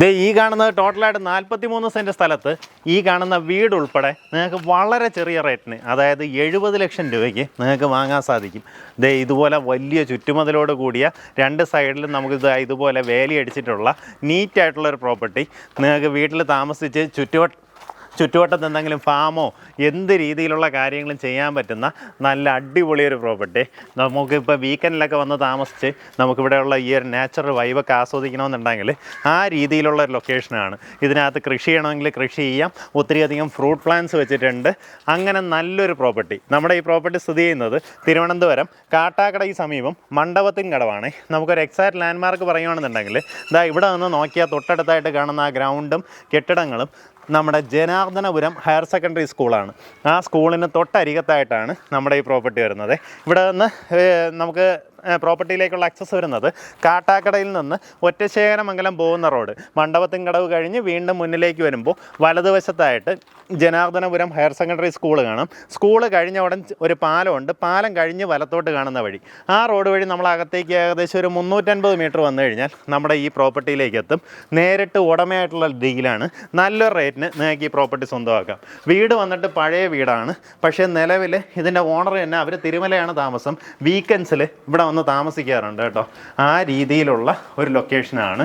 ദേ ഈ കാണുന്നത് ടോട്ടലായിട്ട് നാൽപ്പത്തി മൂന്ന് സെന്റ് സ്ഥലത്ത് ഈ കാണുന്ന വീട് ഉൾപ്പെടെ നിങ്ങൾക്ക് വളരെ ചെറിയ റേറ്റിന് അതായത് എഴുപത് ലക്ഷം രൂപയ്ക്ക് നിങ്ങൾക്ക് വാങ്ങാൻ സാധിക്കും. ദേ ഇതുപോലെ വലിയ ചുറ്റുമതിലോട് കൂടിയ രണ്ട് സൈഡിലും നമുക്ക് ഇത് ഇതുപോലെ വേലി നീറ്റായിട്ടുള്ള ഒരു പ്രോപ്പർട്ടി നിങ്ങൾക്ക് വീട്ടിൽ താമസിച്ച് ചുറ്റുവട്ട ചുറ്റുവട്ടത്ത് എന്തെങ്കിലും ഫാമോ എന്ത് രീതിയിലുള്ള കാര്യങ്ങളും ചെയ്യാൻ പറ്റുന്ന നല്ല അടിപൊളി ഒരു പ്രോപ്പർട്ടി നമുക്കിപ്പോൾ വീക്കെൻഡിലൊക്കെ വന്ന് താമസിച്ച് നമുക്കിവിടെയുള്ള ഈ ഒരു നാച്ചുറൽ വൈബൊക്കെ ആസ്വദിക്കണമെന്നുണ്ടെങ്കിൽ ആ രീതിയിലുള്ള ഒരു ലൊക്കേഷനാണ് ഇതിനകത്ത് കൃഷി ചെയ്യണമെങ്കിൽ കൃഷി ചെയ്യാം. ഒത്തിരിയധികം ഫ്രൂട്ട് പ്ലാന്റ്സ് വെച്ചിട്ടുണ്ട്. അങ്ങനെ നല്ലൊരു പ്രോപ്പർട്ടി നമ്മുടെ ഈ പ്രോപ്പർട്ടി സ്ഥിതി ചെയ്യുന്നത് തിരുവനന്തപുരം കാട്ടാക്കടയ്ക്ക് സമീപം മണ്ഡപത്തിൻ കടവാണ്. നമുക്കൊരു എക്സാക്ട് ലാൻഡ്മാർക്ക് പറയുകയാണെന്നുണ്ടെങ്കിൽ ഇതാ ഇവിടെ നിന്ന് നോക്കിയാൽ തൊട്ടടുത്തായിട്ട് കാണുന്ന ആ ഗ്രൗണ്ടും കെട്ടിടങ്ങളും നമ്മുടെ ജനാർദ്ദനപുരം ഹയർ സെക്കൻഡറി സ്കൂളാണ്. ആ സ്കൂളിന് തൊട്ടരികത്തായിട്ടാണ് നമ്മുടെ ഈ പ്രോപ്പർട്ടി വരുന്നത്. ഇവിടെ നിന്ന് നമുക്ക് പ്രോപ്പർട്ടിയിലേക്കുള്ള ആക്സസ് വരുന്നത് കാട്ടാക്കടയിൽ നിന്ന് ഒറ്റശേഖരമംഗലം പോകുന്ന റോഡ് മണ്ഡപത്തിൻ കടവ് കഴിഞ്ഞ് വീണ്ടും മുന്നിലേക്ക് വരുമ്പോൾ വലതുവശത്തായിട്ട് ജനാർദ്ദനപുരം ഹയർ സെക്കൻഡറി സ്കൂൾ കാണാം. സ്കൂൾ കഴിഞ്ഞ ഉടൻ ഒരു പാലമുണ്ട്. പാലം കഴിഞ്ഞ് വലത്തോട്ട് കാണുന്ന വഴി. ആ റോഡ് വഴി നമ്മൾ അകത്തേക്ക് ഏകദേശം ഒരു മുന്നൂറ്റൻപത് മീറ്റർ വന്നു കഴിഞ്ഞാൽ നമ്മുടെ ഈ പ്രോപ്പർട്ടിയിലേക്ക് എത്തും. നേരിട്ട് ഉടമയായിട്ടുള്ള ഡീലാണ് നല്ലൊരു റേറ്റിന് നിങ്ങൾക്ക് ഈ പ്രോപ്പർട്ടി സ്വന്തമാക്കാം. വീട് വന്നിട്ട് പഴയ വീടാണ്. പക്ഷേ നിലവിൽ ഇതിന്റെ ഓണർ തന്നെ അവർ തിരുമലയാണ് താമസം. വീക്കെൻഡ്സിൽ ഇവിടെ വന്ന് താമസിക്കാറുണ്ട് കേട്ടോ. ആ രീതിയിലുള്ള ഒരു ലൊക്കേഷനാണ്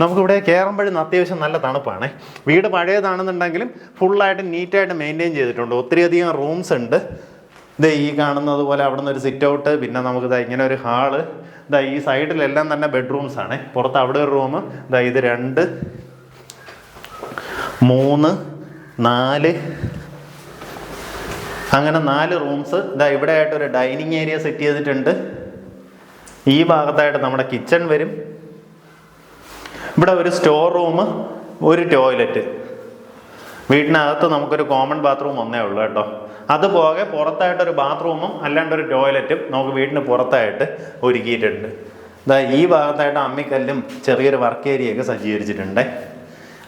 നമുക്കിവിടെ കയറുമ്പോഴും അത്യാവശ്യം നല്ല തണുപ്പാണ്. വീട് പഴയതാണെന്നുണ്ടെങ്കിലും ഫുള്ളായിട്ട് നീറ്റായിട്ട് മെയിന്റെയിൻ ചെയ്തിട്ടുണ്ട്. ഒത്തിരിയധികം റൂംസ് ഉണ്ട്. ഇത് ഈ കാണുന്നത് പോലെ അവിടെ നിന്ന് ഒരു സിറ്റ് ഔട്ട് പിന്നെ നമുക്ക് ഇതാ ഇങ്ങനെ ഒരു ഹാൾ ഇതാ ഈ സൈഡിലെല്ലാം തന്നെ ബെഡ്റൂംസ് ആണ്. പുറത്ത് അവിടെ ഒരു റൂം ഇതാ ഇത് രണ്ട് മൂന്ന് നാല്. അങ്ങനെ നാല് റൂംസ് ഇതാ ഇവിടെ ആയിട്ട് ഒരു ഡൈനിങ് ഏരിയ സെറ്റ് ചെയ്തിട്ടുണ്ട്. ഈ ഭാഗത്തായിട്ട് നമ്മുടെ കിച്ചൺ വരും. ഇവിടെ ഒരു സ്റ്റോർ റൂം ഒരു ടോയ്ലറ്റ് വീട്ടിനകത്ത് നമുക്കൊരു കോമൺ ബാത്റൂം ഒന്നേ ഉള്ളൂ കേട്ടോ. അതുപോകെ പുറത്തായിട്ടൊരു ബാത്റൂമും അല്ലാണ്ട് ഒരു ടോയ്ലറ്റും നമുക്ക് വീടിന് പുറത്തായിട്ട് ഒരുക്കിയിട്ടുണ്ട്. ഇതാ ഈ ഭാഗത്തായിട്ട് അമ്മിക്കല്ലും ചെറിയൊരു വർക്ക് ഏരിയയൊക്കെ സജ്ജീകരിച്ചിട്ടുണ്ട്.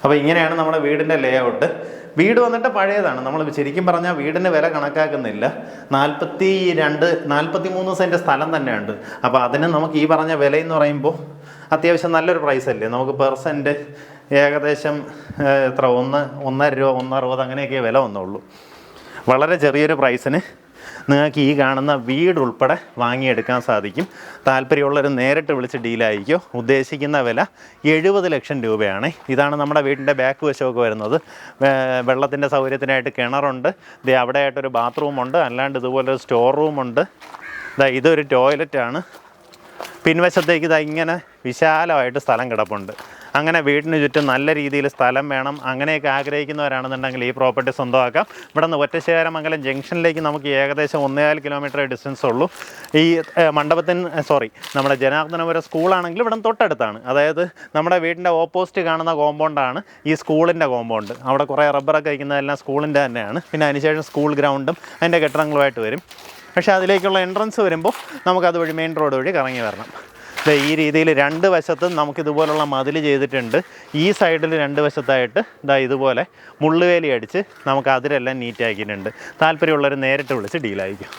അപ്പോൾ ഇങ്ങനെയാണ് നമ്മുടെ വീടിന്റെ ലേ ഔട്ട് വീട് വന്നിട്ട് പഴയതാണ്. നമ്മൾ ശരിക്കും പറഞ്ഞാൽ വീടിന് വില കണക്കാക്കുന്നില്ല. നാൽപ്പത്തി രണ്ട് നാൽപ്പത്തി മൂന്ന് സെന്റ് സ്ഥലം തന്നെയുണ്ട്. അപ്പോൾ അതിന് നമുക്ക് ഈ പറഞ്ഞ വില എന്ന് പറയുമ്പോൾ അത്യാവശ്യം നല്ലൊരു പ്രൈസ് അല്ലേ? നമുക്ക് പെർസെന്റ് ഏകദേശം എത്ര? ഒന്ന് ഒന്നര രൂപ ഒന്നറുപത് അങ്ങനെയൊക്കെ വില വന്നുള്ളൂ. വളരെ ചെറിയൊരു പ്രൈസിന് നിങ്ങൾക്ക് ഈ കാണുന്ന വീട് ഉൾപ്പെടെ വാങ്ങിയെടുക്കാൻ സാധിക്കും. താല്പര്യമുള്ളവർ നേരിട്ട് വിളിച്ച് ഡീലായിരിക്കും ഉദ്ദേശിക്കുന്ന വില എഴുപത് ലക്ഷം രൂപയാണ്. ഇതാണ് നമ്മുടെ വീടിന്റെ ബാക്ക് വശമൊക്കെ വരുന്നത്. വെള്ളത്തിന്റെ സൗകര്യത്തിനായിട്ട് കിണറുണ്ട്. ഇത് അവിടെയായിട്ടൊരു ബാത്റൂമുണ്ട് അല്ലാണ്ട് ഇതുപോലൊരു സ്റ്റോർ റൂമുണ്ട് ഇതാ ഇതൊരു ടോയ്ലറ്റാണ് പിൻവശത്തേക്ക് ഇതാ ഇങ്ങനെ വിശാലമായിട്ട് സ്ഥലം കിടപ്പുണ്ട്. അങ്ങനെ വീടിന് ചുറ്റും നല്ല രീതിയിൽ സ്ഥലം വേണം അങ്ങനെയൊക്കെ ആഗ്രഹിക്കുന്നവരാണെന്നുണ്ടെങ്കിൽ ഈ പ്രോപ്പർട്ടി സ്വന്തമാക്കാം. ഇവിടെ നിന്ന് ഒറ്റശേഖരമംഗലം ജംഗ്ഷനിലേക്ക് നമുക്ക് ഏകദേശം ഒന്നേകാൽ കിലോമീറ്റർ ഡിസ്റ്റൻസ് ഉള്ളൂ. ഈ മണ്ഡപത്തിന് സോറി നമ്മുടെ ജനാർദ്ദനപുരം സ്കൂളാണെങ്കിൽ ഇവിടെ തൊട്ടടുത്താണ്. അതായത് നമ്മുടെ വീടിന്റെ ഓപ്പോസിറ്റ് കാണുന്ന കോമ്പൗണ്ടാണ് ഈ സ്കൂളിന്റെ കോമ്പൗണ്ട്. അവിടെ കുറേ റബ്ബറൊക്കെ വയ്ക്കുന്നതെല്ലാം സ്കൂളിന്റെ തന്നെയാണ്. പിന്നെ അതിനുശേഷം സ്കൂൾ ഗ്രൗണ്ടും അതിന്റെ കെട്ടിടങ്ങളുമായിട്ട് വരും. പക്ഷേ അതിലേക്കുള്ള എൻട്രൻസ് വരുമ്പോൾ നമുക്കത് വഴി മെയിൻ റോഡ് വഴി കറങ്ങി വരണം. ഈ രീതിയിൽ രണ്ട് വശത്തും നമുക്ക് ഇതുപോലുള്ള മതിൽ ചെയ്തിട്ടുണ്ട്. ഈ സൈഡിൽ രണ്ട് വശത്തായിട്ട് ഇതാ ഇതുപോലെ മുള്ളുവേലി അടിച്ച് നമുക്ക് അതിലെല്ലാം നീറ്റാക്കിയിട്ടുണ്ട് താല്പര്യമുള്ളവർ നേരിട്ട് വിളിച്ച് ഡീലായിരിക്കും